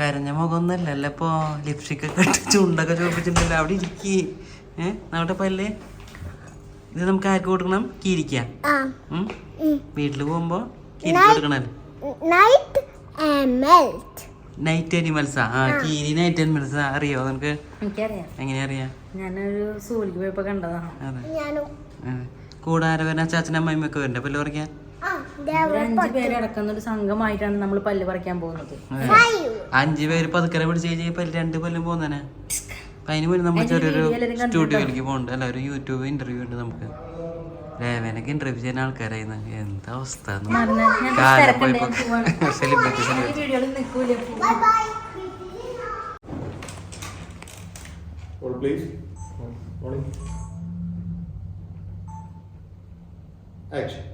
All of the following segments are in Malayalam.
കരഞ്ഞ മുഖമൊന്നുമല്ലല്ലോ. ഇപ്പൊ ലിപ്സ്റ്റിക് ഒക്കെ ഇട്ട് ചുണ്ടൊക്കെ ചോദിച്ചിട്ടുണ്ടല്ലോ അവിടെ ഇരിക്കേ. ഏഹ് നമ്മുടെ പല്ലേ? ഇത് നമുക്ക് ആർക്ക് കൊടുക്കണം? കീരിക്ക? വീട്ടിൽ പോകുമ്പോ കീരിക്ക് കൊടുക്കണം നൈറ്റ് അനിമൽസാ ആ. കീരി നൈറ്റ് അനിമൽസാ അറിയോ നിനക്ക്? എനിക്കറിയാം. എങ്ങനെയാ അറിയാ? ഞാനൊരു പോയപ്പോ കണ്ടതാണ്. കൂടാരെ വരാൻ ചാച്ചനും പല്ല് പറിക്കാൻ? അഞ്ചു പേര് അടക്കുന്ന ഒരു സംഘമായിട്ടാണ് നമ്മൾ പല്ല് പറിക്കാൻ പോകുന്നത്. അഞ്ചു പേര് പതുക്കനെ പിടിച്ച് കഴിഞ്ഞാൽ പല്ല് രണ്ട് പല്ലും പോകുന്നതന്നെ അതിന് മുന്നേ നമ്മൾ ചെറിയൊരു സ്റ്റുഡിയോയിലേക്ക് പോകണ്ട. അല്ല ഒരു യൂട്യൂബ് ഇന്റർവ്യൂ ഉണ്ട് നമുക്ക്. രേവനക്ക് ഇന്റർവ്യൂ ചെയ്യുന്ന ആൾക്കാരായിരുന്നു. എന്താ അവസ്ഥ. Rolling. Action.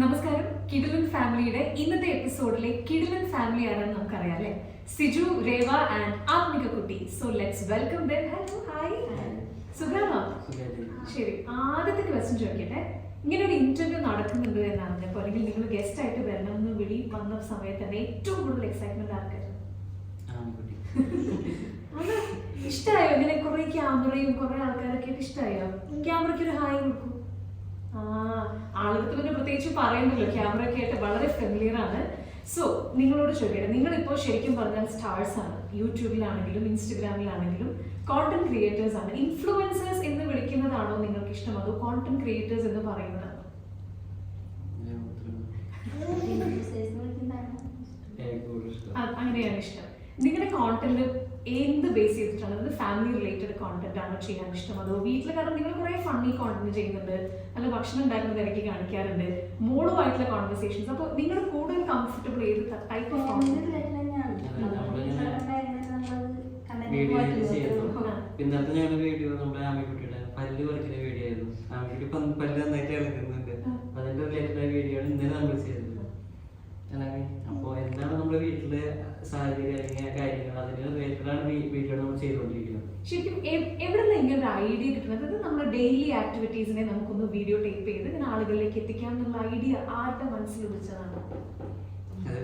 നമസ്കാരം. കിടിലൻ ഫാമിലിയുടെ ഇന്നത്തെ എപ്പിസോഡിലെ കിടിലൻ ഫാമിലി ആണെന്ന് നമുക്കറിയാം അല്ലേ? സിജു രേവ ആൻഡ് ആത്മിക കുട്ടി. So let's welcome them hello hi സുഖാണോ? ശരി. ആദ്യത്തെ ക്വസ്റ്റ്യൻ ചോദിക്കട്ടെ. ഇങ്ങനെ ഒരു ഇന്റർവ്യൂ നടക്കുന്നുണ്ട് എന്നറിഞ്ഞപ്പോൾ അല്ലെങ്കിൽ നിങ്ങൾ ഗസ്റ്റ് ആയിട്ട് വരണമെന്ന് വിളി വന്ന സമയത്ത് തന്നെ ഏറ്റവും കൂടുതൽ എക്സൈറ്റ്മെന്റ് ആർക്കായിരുന്നു ഇഷ്ടമായോ ഇങ്ങനെ കുറെ ക്യാമറയും കുറെ ആൾക്കാരൊക്കെ ഇഷ്ടായോ? ഇഷ്ടമായോ ക്യാമറയ്ക്ക് ഒരു ഹായ് കൊടുക്കൂ. ആളുകൾക്ക് പിന്നെ പ്രത്യേകിച്ച് പറയണ്ടല്ലോ ക്യാമറ ഒക്കെ ആയിട്ട് വളരെ ഫെമിലിയർ ആണ്. സോ നിങ്ങളോട് ചോദിക്കട്ടെ നിങ്ങളിപ്പോൾ ശരിക്കും പറഞ്ഞാൽ സ്റ്റാർസ് ആണ്. യൂട്യൂബിലാണെങ്കിലും ഇൻസ്റ്റഗ്രാമിലാണെങ്കിലും കോണ്ടന്റ് ക്രിയേറ്റേഴ്സ് ആണ്. ഇൻഫ്ലുവൻസേഴ്സ് എന്ന് വിളിക്കുന്നതാണോ നിങ്ങൾക്ക് ഇഷ്ടം? അതോ കോണ്ടന്റ് ക്രിയേറ്റേഴ്സ് എന്ന് പറയുന്നതാണോ അങ്ങനെയാണ് ഇഷ്ടം. നിങ്ങളുടെ കോണ്ടന്റ് എന്ത് ബേസ് ചെയ്തിട്ടാണ്? അതായത് ഫാമിലി റിലേറ്റഡ് കോണ്ടന്റ് ആണോ ചെയ്യാൻ ഇഷ്ടം? അതോ വീട്ടിൽ കാരണം നിങ്ങൾ കുറെ ഫണ്ണി കോണ്ടന്റ് ചെയ്യുന്നുണ്ട്. നല്ല ഭക്ഷണം ഉണ്ടാക്കുന്നത് ഇടയ്ക്ക് കാണിക്കാറുണ്ട്. മോളുമായിട്ടുള്ള കോൺവെർസേഷൻസ് അപ്പോൾ നിങ്ങൾ കൂടുതൽ കംഫർട്ടബിൾ ഏത് ടൈപ്പ് ഓഫ് ഇന്നത്തെ ഞങ്ങളുടെ വീഡിയോ നമ്മുടെ ആമിക്കുട്ടിയുടെ പല്ല് പറിക്കുന്ന വീഡിയോ ആയിരുന്നു. ആമിക്കുട്ടി പല്ല് നന്നായിട്ട് ഇറങ്ങുന്നുണ്ട് അതിന്റെ റിലേറ്റഡ് വീഡിയോ ആണ് ഇന്നലെ നമ്മൾ ചെയ്തത്. വീട്ടിലെ സാഹചര്യം അല്ലെങ്കിൽ കാര്യങ്ങൾ അതിന് റിലേറ്റഡാണ് വീഡിയോ നമ്മൾ ചെയ്തുകൊണ്ടിരിക്കുന്നത്. ശരിക്കും എവിടെ നിന്ന് ഇങ്ങനെ ഒരു ഐഡിയ കിട്ടുന്നത്? അതായത് നമ്മുടെ ഡെയിലി ആക്ടിവിറ്റീസിനെ നമുക്കൊന്ന് വീഡിയോ ടേപ്പ് ചെയ്ത് ഇങ്ങനെ ആളുകളിലേക്ക് എത്തിക്കാം എന്നുള്ള ഐഡിയ ആരുടെ മനസ്സിൽ വിളിച്ചതാണ്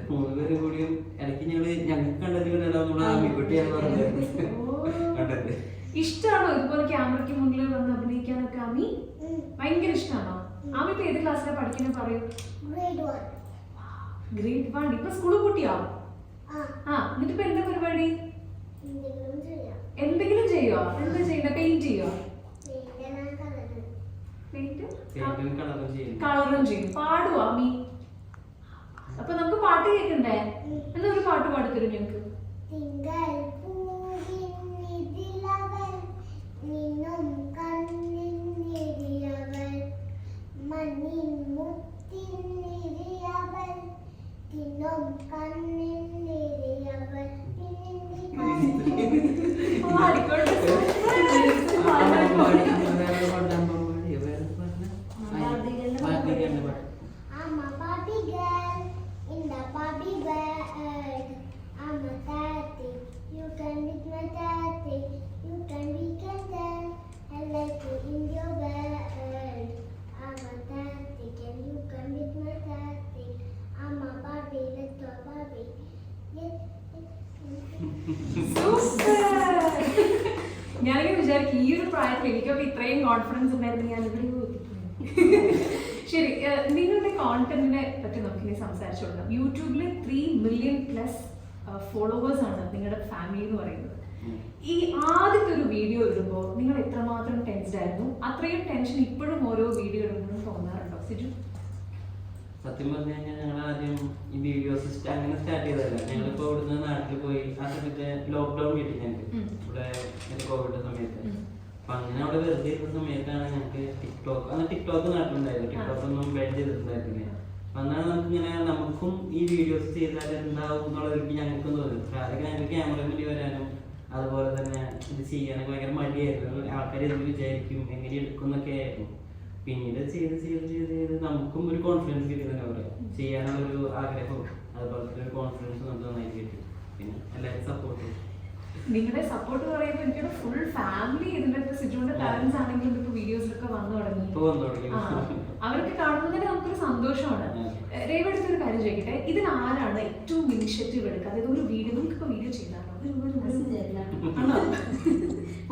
മൂന്നുപേരും മൂന്ന് പേരും കൂടിയും ഇടയ്ക്ക് ഞങ്ങൾ ഞങ്ങൾക്ക് കണ്ടത് കണ്ടല്ലോ നമ്മുടെ ആമിക്കുട്ടിയാണ് പറഞ്ഞത്. കണ്ടത്. ഇഷ്ടമാണോ ഇതുപോലെ ക്യാമറയ്ക്ക് മുന്നിൽ വന്ന് അഭിനയിക്കാനൊക്കെ ആമി? ഭയങ്കര ഇഷ്ടമാണോ അമ്മ ഇപ്പൊ ഏത് ക്ലാസ്സിലാണ് പഠിക്കുന്നത് പറയൂ? ഗ്രേഡ് വൺ ഇപ്പൊ സ്കൂൾ കൂട്ടിയോ ആ ആ എന്നിട്ട് ഇപ്പൊ എന്താ പരിപാടി? എന്തെങ്കിലും ചെയ്യാം. എന്തെങ്കിലും ചെയ്യോ എന്താ ചെയ്യുന്ന? പെയിന്റ് ചെയ്യോ. കളറ് ചെയ്യും. മീ പാടുവോ ആമി അപ്പൊ നമുക്ക് പാട്ട് കേൾക്കണ്ടേ? എന്നാ ഒരു പാട്ട് പാടിത്തരും ഞങ്ങക്ക്. Barbie, little Barbie. Yes, yes. ഈ ഒരു പ്രായത്തിൽ എനിക്കൊക്കെ ഇത്രയും കോൺഫിഡൻസ് ഉണ്ടായിരുന്നു ഞാൻ ഇവിടെ ശരി നിങ്ങളുടെ കോണ്ടന്റിനെ പറ്റി നമുക്കിനി സംസാരിച്ചു കൊടുക്കാം. യൂട്യൂബിൽ ത്രീ മില്യൺ പ്ലസ് ഫോളോവേഴ്സ് ആണ് നിങ്ങളുടെ ഫാമിലി എന്ന് പറയുന്നത്. ഈ ആദ്യത്തെ ഒരു വീഡിയോ ഇടുമ്പോൾ നിങ്ങൾ എത്രമാത്രം ടെൻസ്ഡ് ആയിരുന്നു? അത്രയും ടെൻഷൻ ഇപ്പോഴും ഓരോ വീഡിയോ ഇടുമ്പോഴും തോന്നാറുണ്ടോ സിജു? സത്യം പറഞ്ഞു കഴിഞ്ഞാൽ ഞങ്ങൾ ആദ്യം ഈ വീഡിയോസ് അങ്ങനെ സ്റ്റാർട്ട് ചെയ്തതല്ല. ഞങ്ങളിപ്പോ ഇവിടുന്ന് നാട്ടിൽ പോയി ആ സമയത്ത് ലോക്ക്ഡൌൺ കിട്ടി ഞങ്ങൾക്ക്. ഇവിടെ കോവിഡ് സമയത്ത്. അപ്പൊ അങ്ങനെ അവിടെ വെറുതെ ഇരുന്ന സമയത്താണ് ഞങ്ങൾക്ക് ടിക്ടോക്ക് അന്ന് ടിക്ടോക്ക് നാട്ടിലുണ്ടായിരുന്നു ടിക്ടോക്ക് ഒന്നും ബാൻ ചെയ്തിട്ടുണ്ടായിരുന്നില്ല. അപ്പൊ അന്നാണ് നമുക്ക് ഇങ്ങനെ നമുക്കും ഈ വീഡിയോസ് ചെയ്താൽ എന്താവും എന്നുള്ളതൊക്കെ ഞങ്ങൾക്കും തോന്നി ആദ്യം ഞങ്ങൾക്ക് ക്യാമറ മുന്നിൽ വരാനും അതുപോലെ തന്നെ ഇത് ചെയ്യാനൊക്കെ ഭയങ്കര മടിയായിരുന്നു. ആൾക്കാർ എന്ത് വിചാരിക്കും എങ്ങനെ എടുക്കും എന്നൊക്കെ ആയിരുന്നു. പിന്നീട് ചെയ്ത് ചെയ്ത് ചെയ്ത് ചെയ്ത് നമുക്കും ഒരു കോൺഫിഡൻസ് കിട്ടുന്നുണ്ട് അവിടെ. ചെയ്യാനുള്ള ഒരു ആഗ്രഹവും അതുപോലെ തന്നെ ഒരു കോൺഫിഡൻസ് നമുക്ക് നന്നായിട്ട് കിട്ടി. പിന്നെ എല്ലാവരും സപ്പോർട്ട് നിങ്ങളുടെ സപ്പോർട്ട് പറയുമ്പോൾ എനിക്കൊരു ഫുൾ ഫാമിലി ഇതിന്റെ സിജുവിന്റെ പാരന്റ്സ് ആണെങ്കിലും ഇപ്പൊ വീഡിയോസിലൊക്കെ വന്നു തുടങ്ങി. അവർക്ക് അവരൊക്കെ കാണുന്നതിന് നമുക്കൊരു സന്തോഷമാണ്. ഉം. രേവടുത്തൊരു കാര്യം ചോദിക്കട്ടെ? ഇതിൽ ആരാണ് ഏറ്റവും ഇനിഷ്യേറ്റീവ് എടുക്കുക? അതായത് ഒരു വീഡിയോ എന്തൊക്കെ വീഡിയോ ചെയ്താണോ?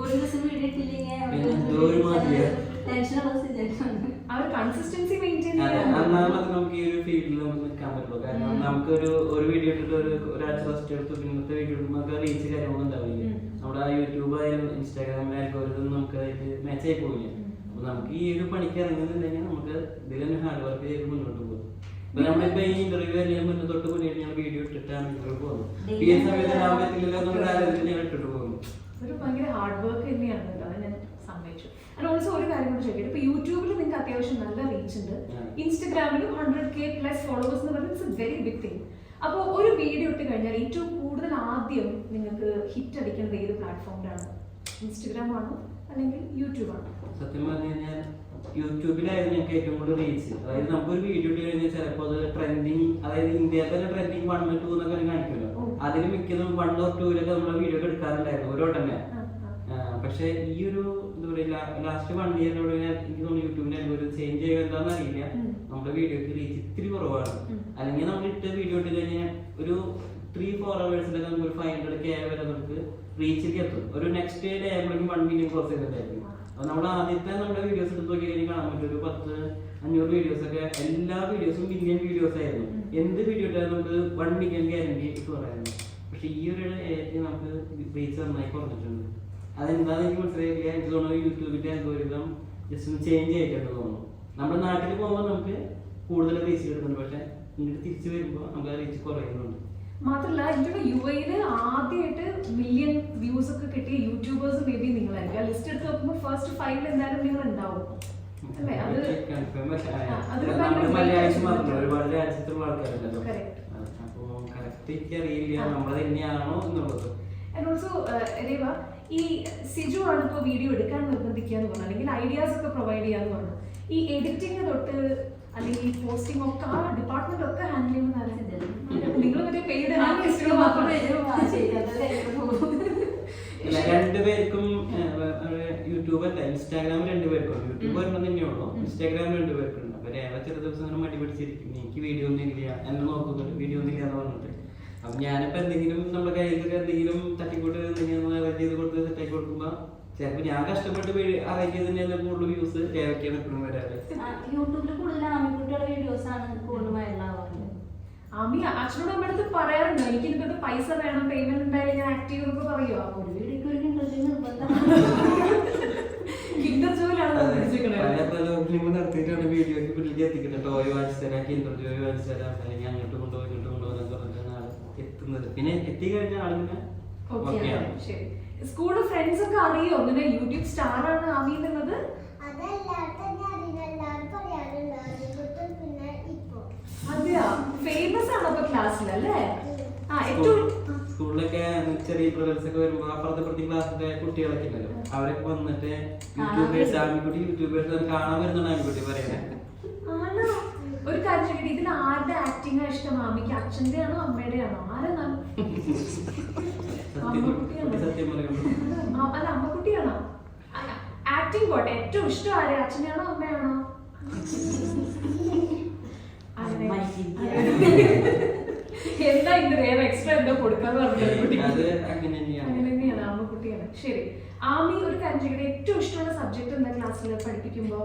ഒരു ദിവസം വീഡിയോ ഇട്ടില്ലെങ്കിൽ അവർ ഒരു കൺസിസ്റ്റൻസി മെയിന്റെയിൻ ചെയ്യാൻ ഈ ഒരു ഫീൽഡിൽ നമുക്ക് നിൽക്കാൻ പറ്റുള്ളൂ. കാരണം. നമുക്ക് ഒരു ഒരു വീഡിയോ ഇട്ടിട്ട് ഒരു ഒരാഴ്ച ഫസ്റ്റ് എടുത്തു പിന്നത്തെ വീഡിയോ ഇടുമ്പോൾ നമുക്ക് റീച്ച് കാര്യങ്ങളൊന്നും ഉണ്ടാവില്ല. നമ്മുടെ യൂട്യൂബ് ആയാലും ഇൻസ്റ്റാഗ്രാം ആൽഗോരിതം നമുക്ക് അതിൽ മാച്ച് ആയി പോവില്ല. അപ്പൊ നമുക്ക് ഈ ഒരു പണിക്ക് ഇറങ്ങുന്നുണ്ടെങ്കിൽ നമുക്ക് ഇതിൽ തന്നെ ഹാർഡ് വർക്ക് ചെയ്ത് മുന്നോട്ട് പോകും ഇപ്പൊ നമ്മളിപ്പോ ഈ ഇന്റർവ്യൂ അല്ലെങ്കിൽ മുന്നേ തൊട്ട് മുന്നേ ഞാൻ വീഡിയോ ഇട്ടിട്ടാണ് ഇന്റർവ്യൂ പോകുന്നത്. ഈ സമയത്ത് ഞാൻ പറ്റില്ല എന്നുള്ള ഇട്ടിട്ട് പോകുന്നു ഒരു ഭയങ്കര ഹാർഡ് വർക്ക് തന്നെയാണ് അത് ഞാൻ സമ്മതിച്ചു. ആൻഡ് ഓൾസോ ഒരു കാര്യം കൂടി ചോദിക്കട്ടെ ഇപ്പൊ യൂട്യൂബിൽ നിങ്ങൾക്ക് അത്യാവശ്യം നല്ല റീച്ച് ഉണ്ട്. ഇൻസ്റ്റഗ്രാമിലും ഹൺഡ്രഡ് കെ പ്ലസ് ഫോളോവേഴ്സ് എന്ന് പറയുന്നത് it's a very big thing അപ്പോൾ ഒരു വീഡിയോ ഇട്ട് കഴിഞ്ഞാൽ ഏറ്റവും കൂടുതൽ ആദ്യം നിങ്ങൾക്ക് ഹിറ്റ് അടിക്കുന്നത് ഏത് പ്ലാറ്റ്ഫോമിലാണ് ഇൻസ്റ്റഗ്രാം ആണോ അല്ലെങ്കിൽ യൂട്യൂബ് ആണോ? സത്യം പറഞ്ഞു കഴിഞ്ഞാൽ യൂട്യൂബിലായിരുന്നു ഞങ്ങൾക്ക് ഏറ്റവും കൂടുതൽ റീച്ച് അതായത് നമുക്കൊരു വീഡിയോ ഇട്ട് കഴിഞ്ഞാൽ ചിലപ്പോൾ അത് ട്രെൻഡിങ് അതായത് ഇന്ത്യയിൽ തന്നെ ട്രെൻഡിങ് വൺ ടു എന്നൊക്കെ കാണിക്കുമല്ലോ. അതിന് അതിൽ മിക്കതും വൺ ഓർ ടൂലൊക്കെ നമ്മൾ വീഡിയോ എടുക്കാറുണ്ടായിരുന്നു. ഒരു. പക്ഷേ ഈ ഒരു എന്താ പറയുക ലാസ്റ്റ് വൺ ഇയറിനോട് എനിക്ക് തോന്നുന്നു യൂട്യൂബിന് ഒരു ചേഞ്ച് ചെയ്യുക എന്താണെന്ന് അറിയില്ല നമ്മുടെ വീഡിയോക്ക് റീച്ച് ഇത്തിരി കുറവാണ്. അല്ലെങ്കിൽ നമ്മൾ ഇട്ട വീഡിയോ ഇട്ട് കഴിഞ്ഞാൽ ഒരു ത്രീ ഫോർ അവേഴ്സിലൊക്കെ നമുക്ക് ഒരു ഫൈവ് ഹൺഡ്രഡ് കെ വരെ നമുക്ക് റീച്ചിലേക്ക് എത്തും. ഒരു നെക്സ്റ്റ് ഡേ ആകുമ്പോഴേക്കും വൺ മില്യൺ ക്രോസ് ചെയ്തിട്ടായിരിക്കും. അപ്പൊ നമ്മൾ ആദ്യത്തെ നമ്മുടെ വീഡിയോസ് എടുത്ത് നോക്കി കഴിഞ്ഞാൽ കാണാൻ പറ്റും ഒരു പത്ത് അഞ്ഞൂറ് വീഡിയോസ് ഒക്കെ എല്ലാ വീഡിയോസും മില്യൺ വീഡിയോസ് ആയിരുന്നു. എന്ത് വീഡിയോ ഇട്ടാലും നമുക്ക് വൺ മില്യൺ ഗ്യാരണ്ടി പറയായിരുന്നു പക്ഷെ ഈ ഒരു ഏരിയ നമുക്ക് റീച്ച് നന്നായി കുറഞ്ഞിട്ടുണ്ട്. അതെന്താന്ന് എനിക്ക് മനസ്സിലായില്ല എനിക്ക് തോന്നുന്നു യൂട്യൂബിന്റെ അൽഗോരിതം ജസ്റ്റ് ഒന്ന് ചേഞ്ച് ചെയ്തിട്ടുണ്ട് തോന്നുന്നു നമ്മുടെ നാട്ടിൽ പോകുമ്പോൾ നമുക്ക് കൂടുതൽ റീച്ച് കിട്ടുന്നുണ്ട്. പക്ഷെ ഇങ്ങോട്ട് തിരിച്ചു വരുമ്പോൾ നമുക്ക് ആ റീച്ച് കുറയുന്നുണ്ട്. മാത്രല്ല എനിക്ക് യു എയിൽ ആദ്യമായിട്ട് മില്യൺ വ്യൂസ് ഒക്കെ കിട്ടിയ യൂട്യൂബേഴ്സ് മേ ബി നിങ്ങളായിരിക്കും. ലിസ്റ്റ് എടുത്ത് നോക്കുമ്പോൾ ഫസ്റ്റ് ഫൈവിൽ എന്തായാലും നിങ്ങൾ ഉണ്ടാവും അല്ലേ? അത്. ഒരുപാട് രാജ്യത്തുള്ള ആൾക്കാരുണ്ടല്ലോ. കറക്റ്റ്. നമ്മളെ തന്നെയാണോ എന്നുള്ളത്. ആൻഡ് ഓൾസോ രേവ ഈ സിജു ആണ് ഇപ്പോൾ വീഡിയോ എടുക്കാൻ നിർബന്ധിക്കുക എന്ന് പറഞ്ഞു. അല്ലെങ്കിൽ ഐഡിയാസ് ഒക്കെ പ്രൊവൈഡ് ചെയ്യാന്ന് പറഞ്ഞു. ഈ എഡിറ്റിംഗ് തൊട്ട് അല്ലെങ്കിൽ ഈ പോസ്റ്റിംഗ് ഒക്കെ ആ ഡിപ്പാർട്ട്മെന്റ് ഒക്കെ ഹാൻഡിൽ ചെയ്യുന്ന നിങ്ങൾ മറ്റേ പെയ്ഡ് രണ്ടുപേർക്കും യൂട്യൂബ് അല്ല ഇൻസ്റ്റാഗ്രാം രണ്ടുപേർക്കും. യൂട്യൂബ് ഒരെണ്ണം തന്നെയുള്ളൂ. ഇൻസ്റ്റാഗ്രാം രണ്ടുപേർക്കുണ്ട്. അപ്പൊ രേവ ചില ദിവസം അങ്ങനെ മടി പിടിച്ചിരിക്കും. എനിക്ക് വീഡിയോ ഒന്നും ഇല്ല. എന്നെ നോക്കുന്നുണ്ട്. വീഡിയോ ഒന്നും ഇല്ല എന്ന് പറഞ്ഞിട്ട്. അപ്പൊ ഞാനിപ്പോ എന്തെങ്കിലും നമ്മുടെ കയ്യിലൊക്കെ എന്തെങ്കിലും തട്ടിക്കൂട്ട് എന്തെങ്കിലും അറേഞ്ച് ചെയ്ത് കൊടുത്ത് സെറ്റാക്കി കൊടുക്കുമ്പോ ചിലപ്പോ ഞാൻ കഷ്ടപ്പെട്ട് അറേഞ്ച് തന്നെയല്ല കൂടുതൽ വ്യൂസ് രേവയ്ക്കാണ് എപ്പോഴും വരാറ്. യൂട്യൂബിൽ കൂടുതൽ ആൺകുട്ടികളുടെ വീഡിയോസ് ആണ് കൂടുതൽ വൈറലാവാറുണ്ട് അമ്മി അച്ഛനോട് നമ്മുടെ അടുത്ത് പറയാറുണ്ട് എനിക്ക് ഇതിപ്പോ പൈസ വേണം പേയ്മെന്റ് ഉണ്ടായാലും ഞാൻ ആക്റ്റീവ് എന്നൊക്കെ പറയുമോ ഒരു വീഡിയോക്ക് ഒരു കിണ്ടൽ നിർബന്ധം. കിണ്ടർ ജോലിയാണ് നടത്തിയിട്ടാണ് വീഡിയോക്ക് വീട്ടിലേക്ക് എത്തിക്കുന്നത്. ടോയ് വാങ്ങിച്ചു തരാം കിൻഡർ ജോയ് വാങ്ങിച്ചു തരാം അല്ലെങ്കിൽ അങ്ങോട്ട് കൊണ്ടുപോയി എത്തുന്നത് പിന്നെ എത്തിക്കഴിഞ്ഞാൽ ആളിങ്ങനെ ഓക്കെയാണ് ശരി. സ്കൂൾ ഫ്രണ്ട്സ് ഒക്കെ അറിയോ? അങ്ങനെ യൂട്യൂബ് സ്റ്റാർ ആണ് ആമി എന്നുള്ളത്? അതെല്ലാവരും തന്നെ അറിയുന്ന എല്ലാവരും പറയാറുണ്ട് അതുകൊണ്ട് പിന്നെ ഇപ്പൊ അതെയാ? ഫേമസ് ആണ് അപ്പൊ ക്ലാസ്സിൽ അല്ലേ? ആ ഏറ്റവും സ്കൂളിലൊക്കെ ചെറിയ ഒക്കെ അപ്പുറത്തെ കുട്ടികളൊക്കെ ഉണ്ടല്ലോ. അവരൊക്കെ വന്നിട്ട് യൂട്യൂബേഴ്സ് ആൺകുട്ടി യൂട്യൂബേഴ്സ് കാണാൻ വരുന്നുണ്ട് ആൺകുട്ടി പറയുന്നത് ഒരു കാര്യം ചോദിക്കട്ടെ ഇതിൽ ആരുടെ ആക്ടിംഗ് ഇഷ്ടം? മാമിക്ക് അച്ഛന്റെ ആണോ അമ്മയുടെ ആണോ ആരെന്നാ സത്യം കുട്ടി സത്യം പറയുമ്പോൾ ആ, അല്ല അമ്മക്കുട്ടിയാണോ? ആക്ടിംഗ് പോട്ടെ. ഏറ്റവും ഇഷ്ടം ആരെ? അച്ഛനെയാണോ അമ്മയാണോ. എന്താ ഇന്ന് വേറെ എക്സ്ട്രാ എന്തോ കൊടുക്കാന്ന് പറഞ്ഞു അങ്ങനെ തന്നെയാണ്. അങ്ങനെ തന്നെയാണ് അമ്മക്കുട്ടിയാണ്. ശരി. ആമി ഒരു കാര്യം ചെയ്യട്ടെ ഏറ്റവും ഇഷ്ടമുള്ള സബ്ജക്ട് എന്താ ക്ലാസ്സിൽ പഠിപ്പിക്കുമ്പോ?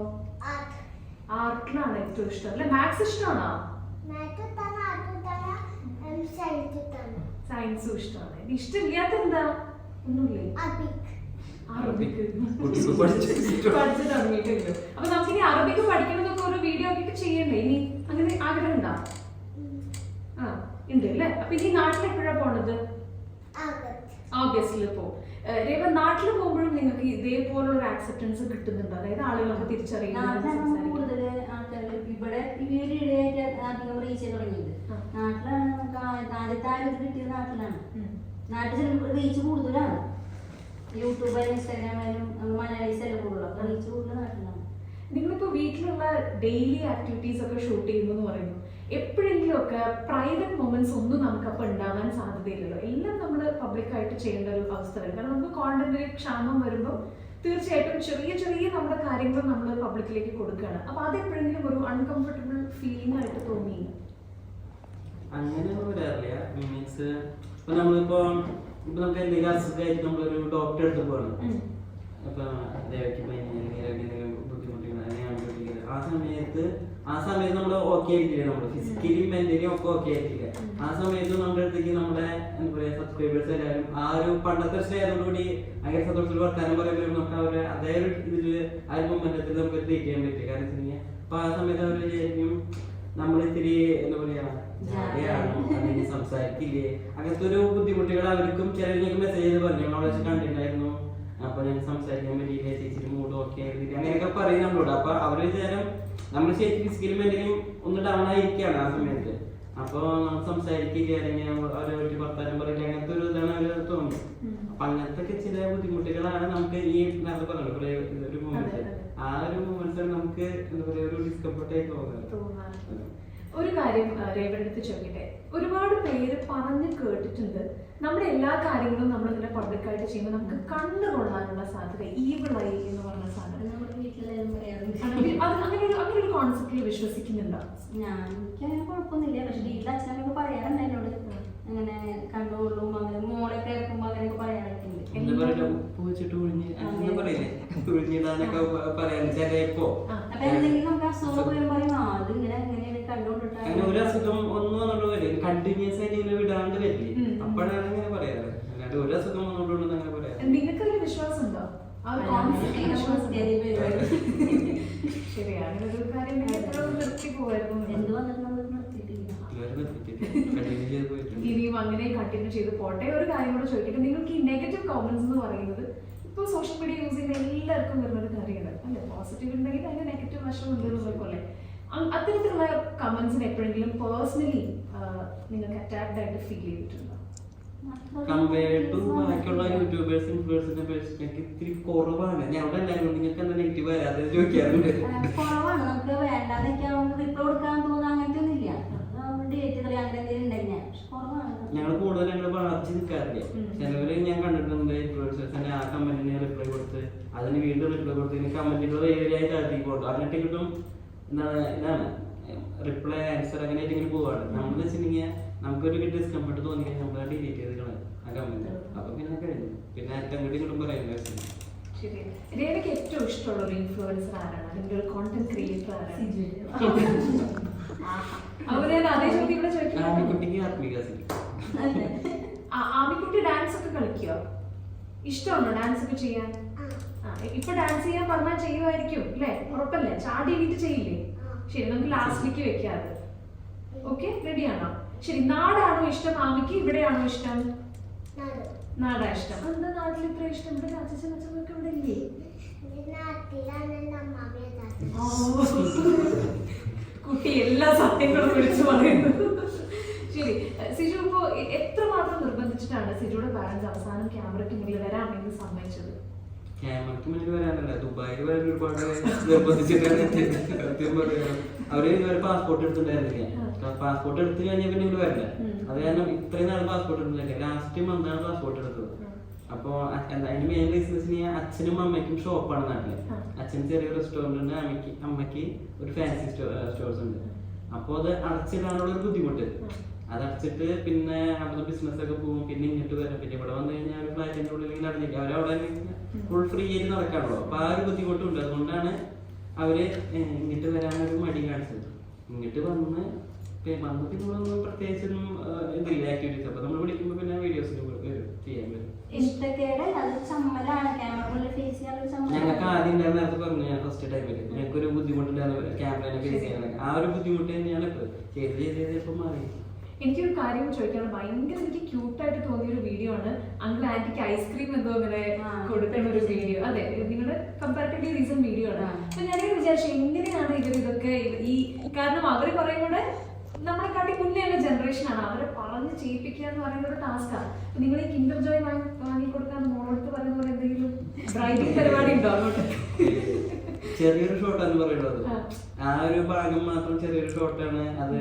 ആർട്ടിലാണ് ഏറ്റവും ഇഷ്ടം? അല്ലെ? മാത്സ് ഇഷ്ടമാണോ സയൻസ് സയൻസും ഇഷ്ടമാണ്. ഇഷ്ടമില്ലാത്ത എന്താ ഒന്നുമില്ലേ? അറബിക്. പഠിച്ചു തുടങ്ങിയിട്ടില്ല അപ്പൊ നമുക്ക് അറബിക് അറബിക്ക് പഠിക്കണമെന്നൊക്കെ ഒരു വീഡിയോ ഒക്കെ ചെയ്യണ്ടേ? ഇനി അങ്ങനെ ആഗ്രഹം ഉണ്ടോ ആ ഉണ്ട് അല്ലേ? അപ്പൊ ഇനി നാട്ടിൽ എപ്പോഴാ പോണത്? ഓഗസ്റ്റിൽ പോകും രേവ നാട്ടിൽ പോകുമ്പോഴും നിങ്ങൾക്ക് ഇതേപോലുള്ള ആക്സെപ്റ്റൻസ് കിട്ടുന്നുണ്ടോ? അതായത് ആളുകളൊക്കെ തിരിച്ചറിയുന്നത് നാട്ടിലാണ് കൂടുതൽ ആൾക്കാർ ഇവിടെ ഈ ഒരു ഇടയായിട്ട് അധികം റീച്ച് തുടങ്ങിയത് ആ. നാട്ടിലാണ് നമുക്ക് ആദ്യത്തെ ആ ഒരു കിട്ടിയത് നാട്ടിലാണ്. നാട്ടിൽ ചിലപ്പോൾ റീച്ച് കൂടുതലാണ്. യൂട്യൂബായാലും ഇൻസ്റ്റാഗ്രാമായാലും മലയാളീസ് എല്ലാം കൂടുതലും. അപ്പോൾ റീച്ച് കൂടുതൽ നാട്ടിലാണ്. നിങ്ങളിപ്പോ വീട്ടിലുള്ള ഡെയിലി ആക്ടിവിറ്റീസ് ഒക്കെ ഷൂട്ട് ചെയ്യുന്നു പറയുന്നു. എപ്പോഴെങ്കിലും ഒക്കെ പ്രൈവറ്റ് മൊമെന്റ്സ് ഒന്നും നമുക്ക് അപ്പൊ ഉണ്ടാവാൻ സാധ്യതയില്ലല്ലോ. എല്ലാം നമ്മൾ പബ്ലിക്കായിട്ട് ചെയ്യേണ്ട ഒരു അവസ്ഥ വരും കാരണം നമുക്ക് കോണ്ടന്റിന് ക്ഷാമം വരുമ്പോൾ തീർച്ചയായിട്ടും ചെറിയ ചെറിയ നമ്മുടെ കാര്യങ്ങൾ നമ്മൾ പബ്ലിക്കിലേക്ക് കൊടുക്കുകയാണ്. അപ്പൊ അത് എപ്പോഴെങ്കിലും ഒരു അൺകംഫർട്ടബിൾ ഫീലിംഗ് ആയിട്ട് തോന്നി അങ്ങനെയൊന്നും വരാറില്ല. മീൻസ് ഇപ്പൊ നമ്മളിപ്പോ ഇപ്പൊ നമുക്ക് എന്തെങ്കിലും അസുഖമായിട്ട് നമ്മളൊരു ഡോക്ടറെ അടുത്ത് പോകണം. അപ്പൊ ദേവയ്ക്ക് ചോദിക്കുന്നത്. ആ സമയത്ത് ആ സമയത്ത് നമ്മൾ ഓക്കെ ആയിരിക്കില്ല നമ്മൾ ഫിസിക്കലി മെന്റലി ഒക്കെ ഓക്കെ ആയിരിക്കില്ല ആ സമയത്ത് നമ്മുടെ അടുത്തേക്ക് നമ്മുടെ എന്താ പറയാ സബ്സ്ക്രൈബേഴ്സ് എല്ലാവരും ആ ഒരു പണ്ടത്തെ സ്നേഹത്തോടുകൂടി ഭയങ്കര സന്തോഷത്തിൽ വർത്താനം പറയുമ്പോൾ നമുക്ക് അവരെ അതേ ഒരു ഇതിൽ ആ ഒരു മൊമെന്റത്തിൽ നമുക്ക് ട്രീറ്റ് ചെയ്യാൻ പറ്റില്ല കാരണം വെച്ച് കഴിഞ്ഞാൽ അപ്പൊ ആ സമയത്ത് അവർ വിചാരിക്കും നമ്മൾ ഇത്തിരി എന്താ പറയാ അല്ലെങ്കിൽ സംസാരിക്കില്ലേ? അങ്ങനത്തെ ഒരു ബുദ്ധിമുട്ടുകൾ അവർക്കും ചിലർക്ക് മെസ്സേജ് ചെയ്ത് പറഞ്ഞു. നമ്മളെ വെച്ച് കണ്ടിട്ടുണ്ടായിരുന്നു. അപ്പൊ ഞാൻ സംസാരിക്കാൻ പറ്റിയില്ല ചേച്ചിയുടെ മൂഡ് ഓക്കെ ആയിരുന്നില്ല അങ്ങനെയൊക്കെ പറയും നമ്മളോട്. അപ്പൊ അവർ വിചാരം നമ്മൾ ശരിക്കും സ്കിൽ മെന്റലി ഒന്ന് ഡൗൺ ആയിരിക്കുകയാണ് ആ സമയത്ത്. അപ്പൊ നമ്മൾ സംസാരിക്കില്ല അല്ലെങ്കിൽ അവരെ പറ്റി വർത്താനം പറയില്ല. അങ്ങനത്തെ ഒരു ഇതാണ് അവർ തോന്നുന്നത്. അപ്പൊ അങ്ങനത്തെ ചില ബുദ്ധിമുട്ടുകളാണ് നമുക്ക് ഈ നേരത്തെ പറഞ്ഞത് ഒരു മൂമെന്റ്. ആ ഒരു മൂമെന്റ്സ് നമുക്ക് എന്താ പറയാ ഒരു ഡിസ്കംഫർട്ട് ആയി തോന്നുന്നത് ഒരു കാര്യം രേവടുത്ത് ചോദിക്കട്ടെ. ഒരുപാട് പേര് പറഞ്ഞു കേട്ടിട്ടുണ്ട്. നമ്മുടെ എല്ലാ കാര്യങ്ങളും നമ്മൾ ഇങ്ങനെ പബ്ലിക്കായിട്ട് ചെയ്യുമ്പോൾ നമുക്ക് കണ്ണു കൊള്ളാനുള്ള സാധ്യത ഈവിളായി എന്ന് പറഞ്ഞ സാധനം അത് അങ്ങനെ ഒരു അങ്ങനെ ഒരു കോൺസെപ്റ്റിൽ വിശ്വസിക്കുന്നുണ്ടോ? ഞാൻ എനിക്കങ്ങനെ കുഴപ്പമൊന്നുമില്ല. പക്ഷെ വീട്ടിൽ അച്ഛനൊക്കെ പറയാറുണ്ട് എന്നോട്. അങ്ങനെ കണ്ടുകൊള്ളും അങ്ങനെ മോളെ കേൾക്കുമ്പോ അങ്ങനെയൊക്കെ പറയാറൊക്കെ ഉണ്ട് എന്താ പറയാ ഉപ്പ് വെച്ചിട്ട് ഒഴിഞ്ഞ് എന്താ പറയില്ലേ ഒഴിഞ്ഞിടാനൊക്കെ പറയാൻ ചിലപ്പോ ആ. അപ്പൊ എന്തെങ്കിലും നമുക്ക് അസുഖം അത് ഇങ്ങനെ ഒരു അസുഖം ഒന്നും വന്നോണ്ട് വരും. കണ്ടിന്യൂസ് ആയിട്ട് ഇങ്ങനെ വിടാണ്ട് വരില്ലേ. അപ്പോഴാണ് അങ്ങനെ പറയാറ്. അല്ലാണ്ട് ഒരു അസുഖം അങ്ങനെ പറയാറ്. നിങ്ങൾക്ക് ഒരു വിശ്വാസം. ഉണ്ടോ. ശരിയാണ്. എന്ത് വന്നിട്ട് നമ്മൾ നിർത്തിയിട്ടില്ല ഇതുവരെ നിർത്തിയിട്ടില്ല കണ്ടിന്യൂ ചെയ്ത് പോയിട്ടുണ്ട് ഇനിയും അങ്ങനെ കണ്ടിന്യൂ ചെയ്ത് പോട്ടെ. ഒരു കാര്യം കൂടെ ചോദിക്കട്ടെ. നിങ്ങൾക്ക് ഈ നെഗറ്റീവ് കോമൻസ് എന്ന് പറയുന്നത് ഇപ്പോൾ സോഷ്യൽ മീഡിയ യൂസ് ചെയ്യുന്ന എല്ലാവർക്കും വരുന്ന ഒരു കാര്യമാണ്. അല്ലെ? പോസിറ്റീവ് ഉണ്ടെങ്കിൽ നെഗറ്റീവ് വശം അത്തരത്തിലുള്ള കമന്റ്സിന് എപ്പോഴെങ്കിലും പേഴ്സണലി നിങ്ങൾക്ക് അറ്റാക്ഡ് ആയിട്ട് ഫീൽ ചെയ്തിട്ടുണ്ടോ? ടു ബാക്കിയുള്ള യൂട്യൂബേഴ്സ് ഇൻഫ്ലുവൻസിനെ അപേക്ഷിച്ച് ഞങ്ങൾക്ക് ഇത്തിരി കുറവാണ്. ഞങ്ങളുടെ എല്ലാവരും നിങ്ങൾക്ക് എന്താ നെഗറ്റീവ് വരാതെ ചോദിക്കാറുണ്ട്? കുറവാണ്. നമുക്ക് റിപ്ലൈ കൊടുക്കാൻ തോന്നുന്ന അങ്ങനത്തെ ഒന്നുമില്ല ഡേറ്റ് കളി അങ്ങനെ എന്തെങ്കിലും ഉണ്ടെങ്കിൽ പക്ഷെ കുറവാണ് ഞങ്ങൾ കൂടുതൽ ഞങ്ങൾ നിൽക്കാറില്ല ചിലവര് ഞാൻ കണ്ടിട്ടുണ്ട് ഇൻഫ്ലുവൻസേഴ്സിന്റെ ആ കമന്റിന് റിപ്ലൈ കൊടുത്ത് അതിന് വീണ്ടും റിപ്ലൈ കൊടുത്ത് കമന്റുകൾ വേരിയായി താഴ്ത്തി പോകും എന്നിട്ട് കിട്ടും എന്താണ് ഇതാണ് റിപ്ലൈ ആൻസർ അങ്ങനെ ആയിട്ടെങ്കിലും പോവാണ്. നമ്മൾ വെച്ചിട്ടുണ്ടെങ്കിൽ നമുക്കൊരു ഡിസ്കംഫർട്ട് തോന്നി നമ്മൾ ഡിലീറ്റ് ചെയ്ത് കളയും ആ കമന്റ് അപ്പൊ പിന്നെ കഴിഞ്ഞു. പിന്നെ ഏറ്റവും കൂടി കിട്ടും പറയുന്നത് ശരി. രേവയ്ക്ക് ഏറ്റവും ഇഷ്ടമുള്ള ഒരു ഇൻഫ്ലുവൻസർ ആരാണ്? അല്ലെങ്കിൽ ഒരു കോണ്ടന്റ് ക്രിയേറ്റർ ആരാണ്? അപ്പോൾ ഞാൻ അതേ ചോദ്യം ഇവിടെ ചോദിക്കുന്നത് കുട്ടിക്ക് ആത്മീക ആമിക്കുട്ടി ഡാൻസ് ഒക്കെ കളിക്കോ ഇഷ്ടമാണോ ഡാൻസ് ഒക്കെ ചെയ്യാൻ ഇപ്പൊ ഡാൻസ് ചെയ്യാൻ പറഞ്ഞാൽ ചെയ്യുമായിരിക്കും അല്ലെ? ഉറപ്പല്ലേ? ചാടി എണീറ്റ് ചെയ്യില്ലേ? ശരി നമുക്ക് ലാസ്റ്റിലേക്ക് വെക്കാതെ ഓക്കെ റെഡിയാണോ ശരി നാടാണോ ഇഷ്ടം? ആമിക്ക് ഇവിടെയാണോ ഇഷ്ടം? നാടാ ഇഷ്ടം. എന്താ നാട്ടിൽ ഇത്ര ഇഷ്ടം? ഇവിടെ അച്ഛൻ അച്ഛനൊക്കെ ഇവിടെ ഇല്ലേ? കുട്ടി എല്ലാ സത്യങ്ങളും വിളിച്ചു പറയുന്നു. ശരി സിജു ഇപ്പോ മാത്രം എത്രമാത്രം നിർബന്ധിച്ചിട്ടാണ് സിജുയുടെ പാരന്റ്സ് അവസാനം ക്യാമറയ്ക്ക് മുന്നിൽ വരാമെന്ന് സമ്മതിച്ചത്. ക്യാമറയ്ക്ക് മുന്നിൽ വരാനല്ല ദുബായിൽ വരാൻ ഒരുപാട് അവർ ഇതുവരെ പാസ്പോർട്ട് എടുത്തിട്ടുണ്ടായിരുന്നില്ല. പാസ്പോർട്ട് എടുത്തു കഴിഞ്ഞാൽ പിന്നെ ഇവിടെ വരില്ല. അത് കാരണം ഇത്രയും നാൾ പാസ്പോർട്ട് എടുത്തില്ല ലാസ്റ്റ് മന്താണ് പാസ്പോർട്ട് എടുത്തത്. അപ്പൊ അതിന്റെ മെയിൻ റീസൺസ് അച്ഛനും അമ്മയ്ക്കും ഷോപ്പാണ് നാട്ടിൽ. അച്ഛൻ ചെറിയ റെസ്റ്റോറന്റ് ഉണ്ട് അമ്മയ്ക്ക് അമ്മയ്ക്ക് ഒരു ഫാൻസി സ്റ്റോർ സ്റ്റോർസ് ഉണ്ട്. അപ്പൊ അത് അടച്ചിടാനുള്ള ഒരു ബുദ്ധിമുട്ട്. അത് അടച്ചിട്ട് പിന്നെ അവിടെ ബിസിനസ് ഒക്കെ പോകും. പിന്നെ ഇങ്ങോട്ട് വരും. പിന്നെ ഇവിടെ വന്നു കഴിഞ്ഞാൽ ഒരു ഫ്ലാറ്റിന്റെ ഉള്ളിൽ അടഞ്ഞിരിക്കും അവരവിടെ ഫുൾ ഫ്രീ ആയിട്ട് നടക്കാണല്ലോ. അപ്പൊ ആ ഒരു ബുദ്ധിമുട്ടുണ്ട്. അതുകൊണ്ടാണ് അവർ ഇങ്ങോട്ട് വരാനൊരു മടി കാണിച്ചത്. ഇങ്ങോട്ട് വന്ന് വന്ന് പിന്നെ നമ്മളൊന്നും പ്രത്യേകിച്ചൊന്നും ഇതില്ല ആക്ടിവിറ്റീസ് അപ്പൊ നമ്മൾ വിളിക്കുമ്പോ പിന്നെ വീഡിയോസിന് ചെയ്യാൻ ചമ്മലാണ്. ഞങ്ങൾക്ക് ആദ്യം ഉണ്ടായിരുന്ന നേരത്തെ പറഞ്ഞു ഞാൻ ഫസ്റ്റ് ടൈമിൽ ഞങ്ങൾക്ക് ഒരു ബുദ്ധിമുട്ടുണ്ടായിരുന്നു. ക്യാമറയെ ഫേസ് ചെയ്യാൻ ആ ഒരു ബുദ്ധിമുട്ട് തന്നെയാണ് ഇപ്പൊ. ചെയ്ത് ചെയ്ത് ചെയ്ത് ഇപ്പൊ മാറി. എനിക്കൊരു കാര്യം ചോദിക്കാണ് ഭയങ്കര എനിക്ക് ക്യൂട്ടായിട്ട് തോന്നിയ ഒരു വീഡിയോ ആണ് അങ്കിൾ ആന്റിക്ക് ഐസ്ക്രീം എന്തോ ഇങ്ങനെ കൊടുക്കുന്ന ഒരു വീഡിയോ അതെ നിങ്ങളുടെ കമ്പാരിറ്റീവ്ലി റീസെന്റ് വീഡിയോ ആണ്. അപ്പൊ ഞാനിങ്ങനെ വിചാരിച്ചു എങ്ങനെയാണ് ഇവർ ഇതൊക്കെ ഈ കാരണം അവർ കുറേ കൂടെ നമ്മളെക്കാട്ടി മുന്നേയുള്ള ജനറേഷൻ ആണ്. അവരെ പറഞ്ഞ് ചെയ്യിപ്പിക്കുക എന്ന് പറയുന്ന ഒരു ടാസ്ക്കാണ് നിങ്ങൾ ഈ കിൻഡർ ജോയ് വാങ്ങി കൊടുക്കാൻ മോളോട്ട് പറയുന്ന പോലെ എന്തെങ്കിലും ഡ്രൈവിംഗ് പരിപാടി ഉണ്ടോ അങ്ങോട്ട്? ചെറിയൊരു ഷോട്ടാന്ന് പറയുന്നത്. ആ. ആ ഒരു ഭാഗം മാത്രം ചെറിയൊരു ഷോട്ടാണ് അത്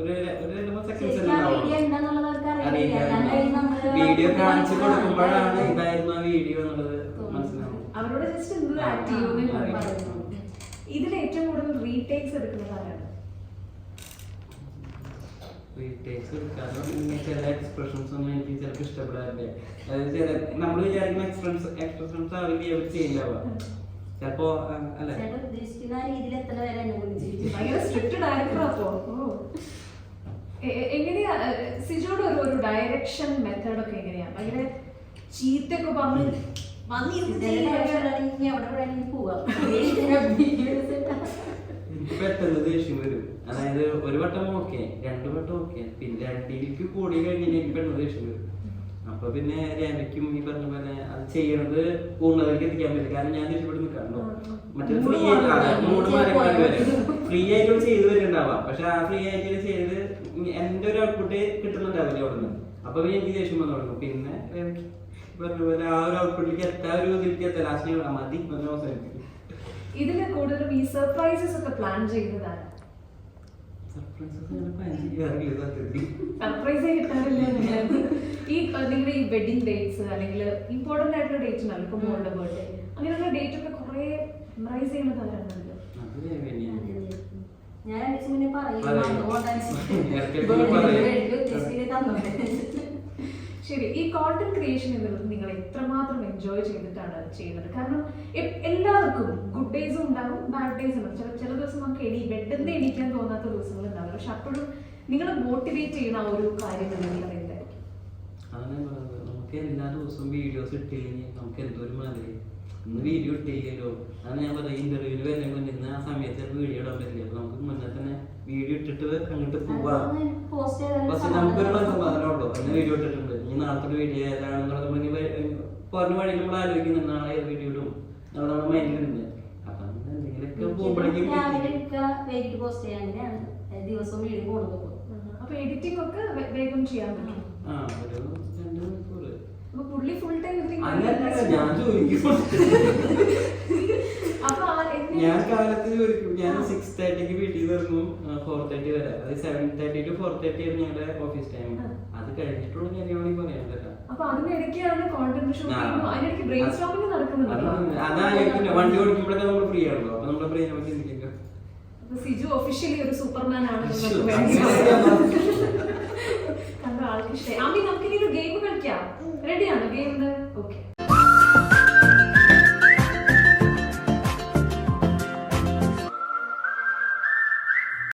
ഒരു ഒരു രണ്ട് മൂന്ന് സെക്കൻഡ്സ് വീഡിയോ അവർക്ക് കാണിച്ചു കൊടുക്കുമ്പോഴാണ് ആ, ഇതായിരുന്നു ആ വീഡിയോ എന്നുള്ളത് മനസ്സിലാവും അവരോട് ജസ്റ്റ് എന്ത് ആക്ട് ചെയ്യുമെന്നേ ആ, ആ, പറയുന്നു. ഇതിൽ ഏറ്റവും കൂടുതൽ റീടേക്സ് എടുക്കുന്നത് ആരാണ്? റീടേക്സ് എടുക്കാതെ ചില എക്സ്പ്രഷൻസ് ഒന്നും എനിക്ക് ചിലപ്പോൾ ഇഷ്ടപ്പെടാറില്ല. അതായത് ചില നമ്മൾ വിചാരിക്കുന്ന എക്സ്പ്രൻസ് എക്സ്പ്രഷൻസ് ആവില്ല അവർ ചെയ്യില്ലാവാ ചിലപ്പോ ആ, അല്ല? ഉദ്ദേശിക്കുന്ന രീതിയിൽ എത്ര വരെ ഭയങ്കര സ്ട്രിക്റ്റ് ഡയറക്ടർ അപ്പോ. എങ്ങനെയാ സിജോയുടെ ഒരു ഒരു ഡയറക്ഷൻ മെത്തേഡ് ഒക്കെ എങ്ങനെയാ? ഭയങ്കര ചീത്തൊക്കെ പറഞ്ഞ് പെട്ടെന്ന് ദേഷ്യം വരും. അതായത് ഒരു വട്ടം ഓക്കെ രണ്ടു വട്ടം ഓക്കെ പിന്നെ രണ്ടിലേക്ക് കൂടി കഴിഞ്ഞാൽ എനിക്ക് പെട്ടെന്ന് ദേഷ്യം വരും. അപ്പൊ പിന്നെ രമയ്ക്കും ഈ പറഞ്ഞ പോലെ അത് ചെയ്യണത് പൂർണതയ്ക്ക് എത്തിക്കാൻ പറ്റില്ല. കാരണം ഞാൻ ദേഷ്യപ്പെട്ട് നിൽക്കാറുണ്ടോ മറ്റേ ഫ്രീ ആയിട്ട് വരും. മൂട് മാറി മാറി ഫ്രീ ആയിട്ട് ചെയ്ത് വരുന്നുണ്ടാവാം. പക്ഷെ ആ ഫ്രീ ആയിട്ട് ചെയ്ത് എന്റെ ഒരു ഔട്ട്പുട്ട് കിട്ടുന്നുണ്ടാവില്ല അവിടെ നിന്ന് അപ്പൊ എനിക്ക് ദേഷ്യം വന്നു തുടങ്ങും. പിന്നെ പറഞ്ഞ പോലെ ആ ഒരു ഔട്ട്പുട്ടിലേക്ക് എത്താ ഒരു ഇതിലേക്ക് എത്താൻ ലാസ്റ്റ് മതി. എന്ന് അവസാനിപ്പിക്കും ഇതിൽ കൂടുതലും ഈ സർപ്രൈസസ് ഒക്കെ പ്ലാൻ സത്യത്തിൽ സർപ്രൈസ് കിട്ടാറില്ല ഈ അഹ് നിങ്ങളുടെ ഈ വെഡിങ് ഡേറ്റ്സ് അല്ലെങ്കിൽ ഇമ്പോർട്ടന്റ് ആയിട്ടുള്ള ഇപ്പൊ മോളുടെ ബർത്ത്ഡേ അങ്ങനെയുള്ള ഡേറ്റ് ഒക്കെ കുറെ മെമ്മറൈസ് ചെയ്യുന്ന കാര്യങ്ങളുണ്ട് അത് തന്നെയാണ്. ഞാൻ രണ്ടു മുന്നേ പറയും പറയും. ഇടയ്ക്കിടയ്ക്ക് പറയും. ശരി ഈ കോണ്ടന്റ് ക്രിയേഷൻ എന്നുള്ളത് നിങ്ങൾ എത്രമാത്രം എൻജോയ് ചെയ്തിട്ടാണ് ചെയ്യുന്നത്? കാരണം എല്ലാവർക്കും ഗുഡ് ഡേയ്സും ഉണ്ടാകും ബാഡ് ഡേയ്സ് ഉണ്ടാകും ചില ചില ദിവസം നമുക്ക് എണീ ബെഡിൽ നിന്ന് എണീക്കാൻ തോന്നാത്ത ദിവസങ്ങൾ ഉണ്ടാവും പക്ഷെ അപ്പോഴും നിങ്ങളെ മോട്ടിവേറ്റ് ചെയ്യുന്ന ആ ഒരു കാര്യം അല്ലെങ്കിൽ എന്തായിരിക്കും നമുക്ക് എല്ലാ ദിവസവും വീഡിയോസ് ഇട്ടില്ലെങ്കിൽ നമുക്ക് എന്തോരം മാതിരി ഇന്ന് വീഡിയോ ഇട്ടില്ലല്ലോ. അതാണ് ഞാൻ പറഞ്ഞ ഇന്റർവ്യൂവിന് വരുന്ന മുന്നേ ഇന്ന് ആ സമയത്ത് വീഡിയോ ഇടാൻ പറ്റില്ല. അപ്പൊ നമുക്ക് മുന്നേ തന്നെ വീഡിയോ ഇട്ടിട്ട് അങ്ങോട്ട് പോവാം. പോസ്റ്റ് പക്ഷെ നമുക്കൊരു സമാധാനമുള്ളൂ അന്ന് വീഡിയോ ഇട്ടിട്ടുണ്ട്. ഇനി നാളത്തെ വീഡിയോ ഏതാണെന്നുള്ളത് ഇനി പറഞ്ഞ വഴി നമ്മൾ ആലോചിക്കുന്നുണ്ട്. നാളെ ഏത് വീഡിയോ ഇടും? നമ്മുടെ നമ്മുടെ മൈൻഡിലുണ്ട് അപ്പൊ എന്തെങ്കിലുമൊക്കെ പോകുമ്പോഴേക്കും ദിവസം വീഡിയോ പോണത് അപ്പൊ എഡിറ്റിംഗ് ഒക്കെ വേഗം ചെയ്യാൻ പറ്റും. ആ ഒരു പുള്ളി ഫുൾ ടൈം ഞാൻ കാലത്തിൽ എങ്ങനെ- ഞാൻ സിക്സ് തേർട്ടിക്ക് വീട്ടിൽ നിന്ന് ഇറങ്ങും ഫോർ തേർട്ടി വരെ. അത് seven thirty to four thirty ആണ് ഞങ്ങളുടെ ഓഫീസ് ടൈം അത് കഴിഞ്ഞിട്ടുള്ള സ്റ്റോമിംഗ് നടക്കുന്നുണ്ടല്ലോ അതായിരിക്കില്ല വണ്ടി ഓടിക്കുമ്പോഴൊക്കെ നമ്മൾ ഫ്രീ ആണല്ലോ. അപ്പൊ നമ്മുടെ ബ്രെയിൻ നമുക്ക് ചിന്തിക്കാം സിജു ഒഫീഷ്യലി ഒരു സൂപ്പർമാൻ ആണ് കണ്ട ആൾക്ക് നമുക്ക് ഇനി ഒരു ഗെയിം കളിക്കാം. റെഡിയാണ് ഗെയിം ഓക്കെ